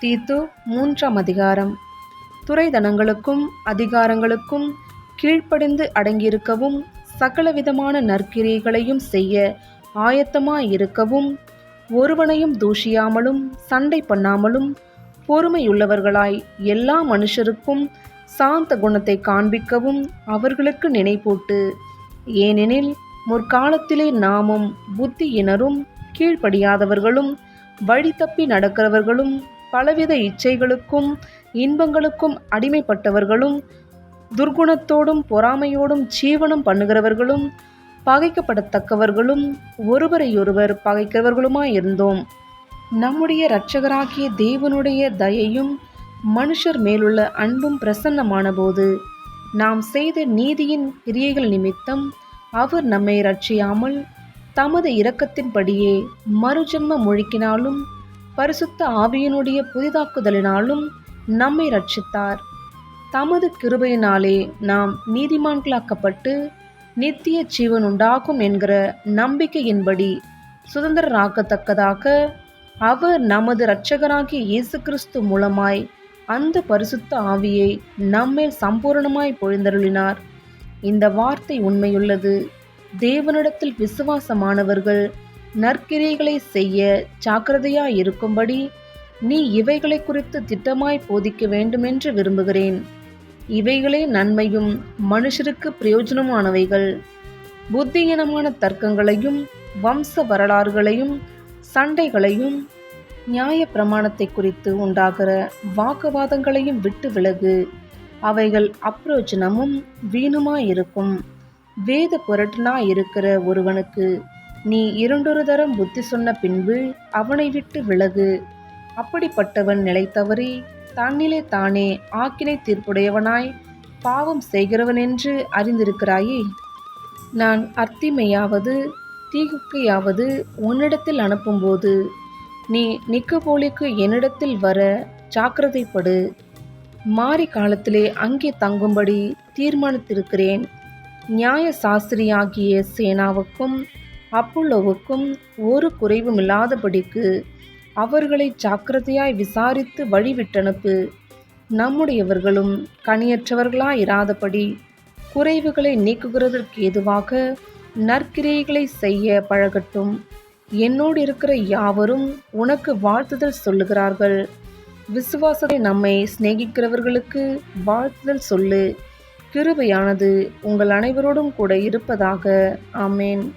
தீத்து மூன்றாம் அதிகாரம். துறைதனங்களுக்கும் அதிகாரங்களுக்கும் கீழ்ப்படிந்து அடங்கியிருக்கவும் சகலவிதமான நற்கிரியைகளையும் செய்ய ஆயத்தமாயிருக்கவும் ஒருவனையும் தூஷியாமலும் சண்டை பண்ணாமலும் பொறுமையுள்ளவர்களாய் எல்லா மனுஷருக்கும் சாந்த குணத்தை காண்பிக்கவும் அவர்களுக்கு நினைப்பூட்டு. ஏனெனில் முற்காலத்திலே நாமும் புத்தியினரும் கீழ்ப்படியாதவர்களும் வழி தப்பி நடக்கிறவர்களும் பலவித இச்சைகளுக்கும் இன்பங்களுக்கும் அடிமைப்பட்டவர்களும் துர்குணத்தோடும் பொறாமையோடும் ஜீவனம் பண்ணுகிறவர்களும் பகைக்கப்படத்தக்கவர்களும் ஒருவரையொருவர் பகைக்கிறவர்களுமாயிருந்தோம். நம்முடைய இரட்சகராகிய தேவனுடைய தயையும் மனுஷர் மேலுள்ள அன்பும் பிரசன்னமான போது நாம் செய்த நீதியின் கிரியைகள் நிமித்தம் அவர் நம்மை ரட்சியாமல் தமது இரக்கத்தின்படியே மறுஜன்ம மொழிக்கினாலும் பரிசுத்த ஆவியினுடைய புதிதாக்குதலினாலும் நம்மை ரட்சித்தார் தமது கிருபையினாலே நாம் நீதிமான்களாக்கப்பட்டு நித்திய ஜீவன் உண்டாகும் என்கிற நம்பிக்கையின்படி சுதந்திரராக்கத்தக்கதாக அவர் நமது இரட்சகராகிய இயேசு கிறிஸ்து மூலமாய் அந்த பரிசுத்த ஆவியை நம்மேல் சம்பூரணமாய் பொழிந்தருளினார். இந்த வார்த்தை உண்மையுள்ளது. தேவனிடத்தில் விசுவாசமானவர்கள் நற்கிரிகளை செய்ய ஜாக்கிரதையா இருக்கும்படி நீ இவைகளை குறித்து திட்டமாய் போதிக்க வேண்டுமென்று விரும்புகிறேன். இவைகளே நன்மையும் மனுஷருக்கு பிரயோஜனமானவைகள். புத்தியினமான தர்க்கங்களையும் வம்ச வரலாறுகளையும் சண்டைகளையும் நியாய பிரமாணத்தை குறித்து உண்டாகிற வாக்குவாதங்களையும் விட்டு விலகு. அவைகள் அப்பிரோஜனமும் வீணுமாயிருக்கும். வேத புரட்டனாயிருக்கிற ஒருவனுக்கு நீ இரண்டொரு தரம் புத்தி சொன்ன பின்பு அவனை விட்டு விலகு. அப்படிப்பட்டவன் நிலை தவறி தன்னிலே தானே ஆக்கினை தீர்ப்புடையவனாய் பாவம் செய்கிறவனென்று அறிந்திருக்கிறாயே. நான் அர்த்திமையாவது தீகுக்கையாவது உன்னிடத்தில் அனுப்பும்போது நீ நிக்கபோலிக்கு என்னிடத்தில் வர ஜாக்கிரதைப்படு. மாறி காலத்திலே அங்கே தங்கும்படி தீர்மானித்திருக்கிறேன். நியாய சாஸ்திரியாகிய சேனாவுக்கும் அப்புள்ளோவுக்கும் ஒரு குறைவுமில்லாதபடிக்கு அவர்களை ஜாக்கிரதையாய் விசாரித்து வழிவிட்டனுப்பு. நம்முடையவர்களும் கனியற்றவர்களாயிராதபடி குறைவுகளை நீக்குகிறதற்கு ஏதுவாக நற்கிரியைகளை செய்ய பழகட்டும். என்னோடு இருக்கிற யாவரும் உனக்கு வாழ்த்துதல் சொல்லுகிறார்கள். விசுவாசத்தை நம்மை சிநேகிக்கிறவர்களுக்கு வாழ்த்துதல் சொல்லு. கிருபையானது உங்கள் அனைவரோடும் கூட இருப்பதாக. ஆமேன்.